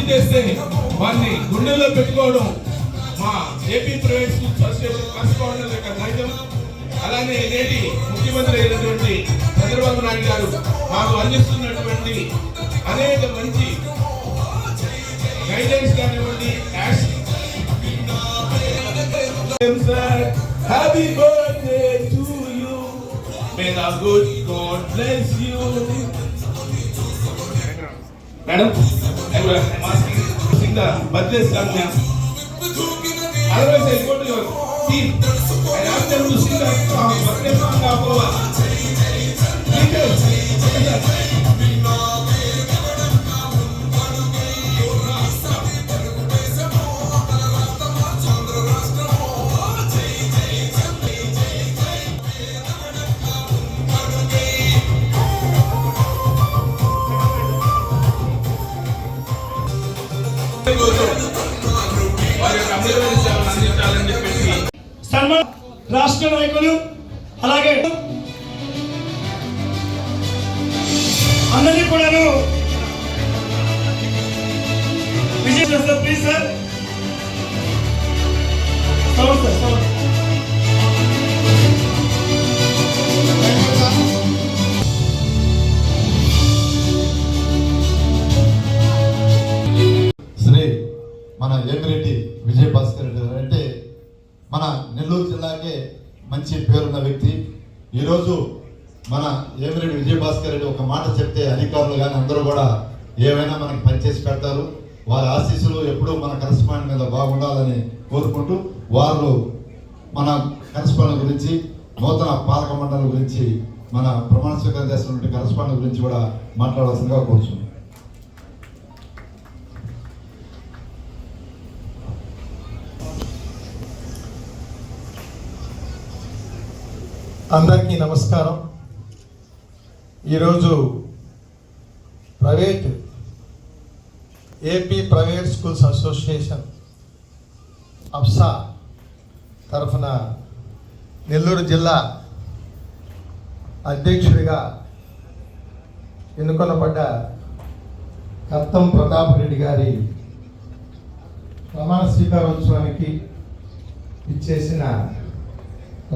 తెలియజేస్తుంది చేస్తే వారిని గుండెల్లో పెట్టుకోవడం మా AP private schools association correspondent యొక్క నైజం అలానే నేటి ముఖ్యమంత్రి అయినటువంటి చంద్రబాబు నాయుడు గారు మాకు అందిస్తున్నటువంటి అనేక మంచి గైడెన్స్ కానివ్వండి happy birthday to you may the good god bless you madam sing the birthday song ma'am Otherwise, I'll go to your team and ask them to sing that song, birthday song సన్మాన్ రాష్ట్ర నాయకులు అలాగే అందరినీ కూడాను Vijay sir please sir. Sound sir Shri మన ఏమిరెడ్డి విజయభాస్కర్ రెడ్డి గారు అంటే మన నెల్లూరు జిల్లాకే మంచి పేరున్న వ్యక్తి. ఈరోజు మన ఏమిరెడ్డి విజయభాస్కర్ రెడ్డి ఒక మాట చెప్తే అధికారులు కానీ అందరూ కూడా ఏమైనా మనకి పనిచేసి పెడతారు. వారి ఆశీస్సులు ఎప్పుడూ మన కరస్పాండ్ మీద బాగుండాలని కోరుకుంటూ వారు మన కరస్పాండ్ గురించి నూతన పాలక మండలి గురించి మన ప్రమాణ స్వీకారం చేస్తున్నటువంటి కరస్పాండ్ గురించి కూడా మాట్లాడాల్సిందిగా కోరుచున్నాం. అందరికీ నమస్కారం. ఈరోజు private AP private schools association APSA తరఫున నెల్లూరు జిల్లా అధ్యక్షుడిగా ఎన్నుకొనబడ్డ కర్తం ప్రతాప్ రెడ్డి గారి ప్రమాణ స్వీకారోత్సవానికి ఇచ్చేసిన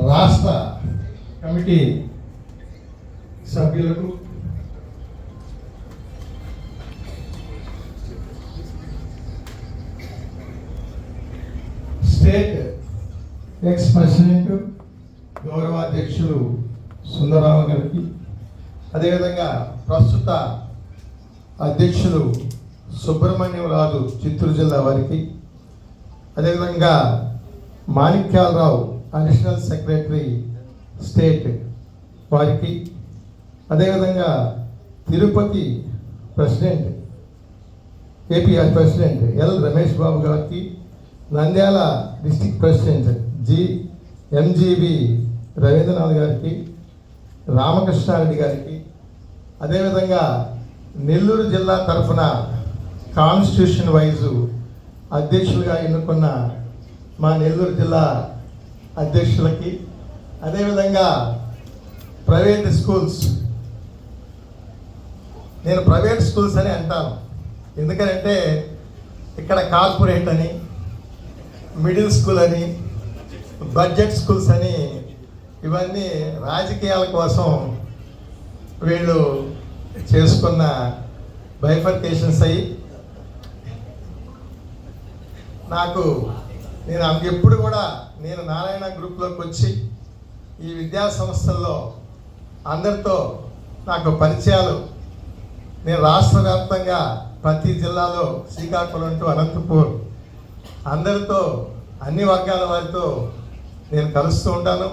రాష్ట్ర కమిటీ సభ్యులకు స్టేట్ ఎక్స్ ప్రెసిడెంట్ గౌరవాధ్యక్షులు సుందరరావు గారికి అదేవిధంగా ప్రస్తుత అధ్యక్షులు సుబ్రహ్మణ్యం రాజు చిత్తూరు జిల్లా వారికి అదేవిధంగా మాణిక్యాలరావు అడిషనల్ సెక్రటరీ స్టేట్ వారికి అదేవిధంగా Tirupati president APR president L Ramesh Babu గారికి Nandyal district president G MGB Ravindranath గారికి రామకృష్ణారెడ్డి గారికి అదేవిధంగా నెల్లూరు జిల్లా తరఫున కాన్స్టిట్యూషన్ వైజు అధ్యక్షులుగా ఎన్నుకున్న మా నెల్లూరు జిల్లా అధ్యక్షులకి అదేవిధంగా ప్రైవేట్ స్కూల్స్. నేను ప్రైవేట్ స్కూల్స్ అని అంటాను. ఎందుకంటే ఇక్కడ కార్పొరేట్ అని మిడిల్ స్కూల్ అని బడ్జెట్ స్కూల్స్ అని ఇవన్నీ రాజకీయాల కోసం వీళ్ళు చేసుకున్న బైఫర్కేషన్స్ అయ్యి నాకు నేను ఎప్పుడు కూడా నేను నారాయణ గ్రూప్లోకి వచ్చి ఈ విద్యా సంస్థల్లో అందరితో నాకు పరిచయాలు. నేను రాష్ట్ర వ్యాప్తంగా ప్రతి జిల్లాలో శ్రీకాకుళం టు అనంతపూర్ అందరితో అన్ని వర్గాల వారితో నేను కలుస్తూ ఉంటాను.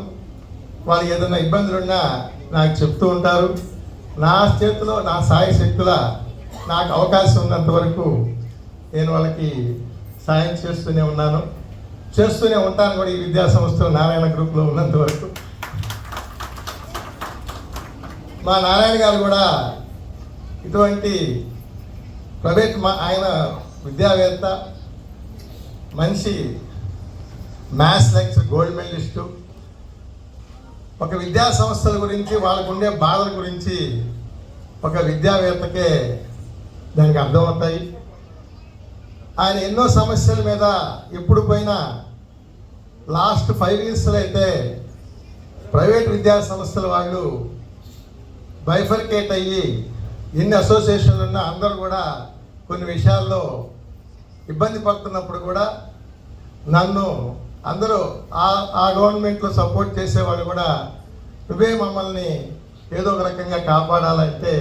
వాళ్ళు ఏదైనా ఇబ్బందులున్నా నాకు చెప్తూ ఉంటారు. నా చేతిలో నా సాయ శక్తుల నాకు అవకాశం ఉన్నంత వరకు నేను వాళ్ళకి సాయం చేస్తూనే ఉన్నాను. చేస్తూనే ఉంటాను కూడా ఈ విద్యా సంస్థలో నారాయణ గ్రూప్లో ఉన్నంత వరకు. మా నారాయణ గారు కూడా ఇటువంటి ప్రైవేట్ మా ఆయన విద్యావేత్త మంచి మ్యాథ్స్ లెక్చర్ గోల్డ్ మెడలిస్టు ఒక విద్యా సంస్థల గురించి వాళ్ళకు ఉండే బాధల గురించి ఒక విద్యావేత్తకే దానికి అర్థమవుతాయి. ఆయన ఎన్నో సమస్యల మీద ఎప్పుడు పోయినా లాస్ట్ ఫైవ్ ఇయర్స్లో అయితే ప్రైవేట్ విద్యా సంస్థల వాళ్ళు బైఫర్కేట్ అయ్యి ఎన్ని అసోసియేషన్లు ఉన్నా అందరూ కూడా కొన్ని విషయాల్లో ఇబ్బంది పడుతున్నప్పుడు కూడా నన్ను అందరూ ఆ ఆ గవర్నమెంట్లో సపోర్ట్ చేసేవాళ్ళు కూడా నువ్వే మమ్మల్ని ఏదో ఒక రకంగా కాపాడాలంటే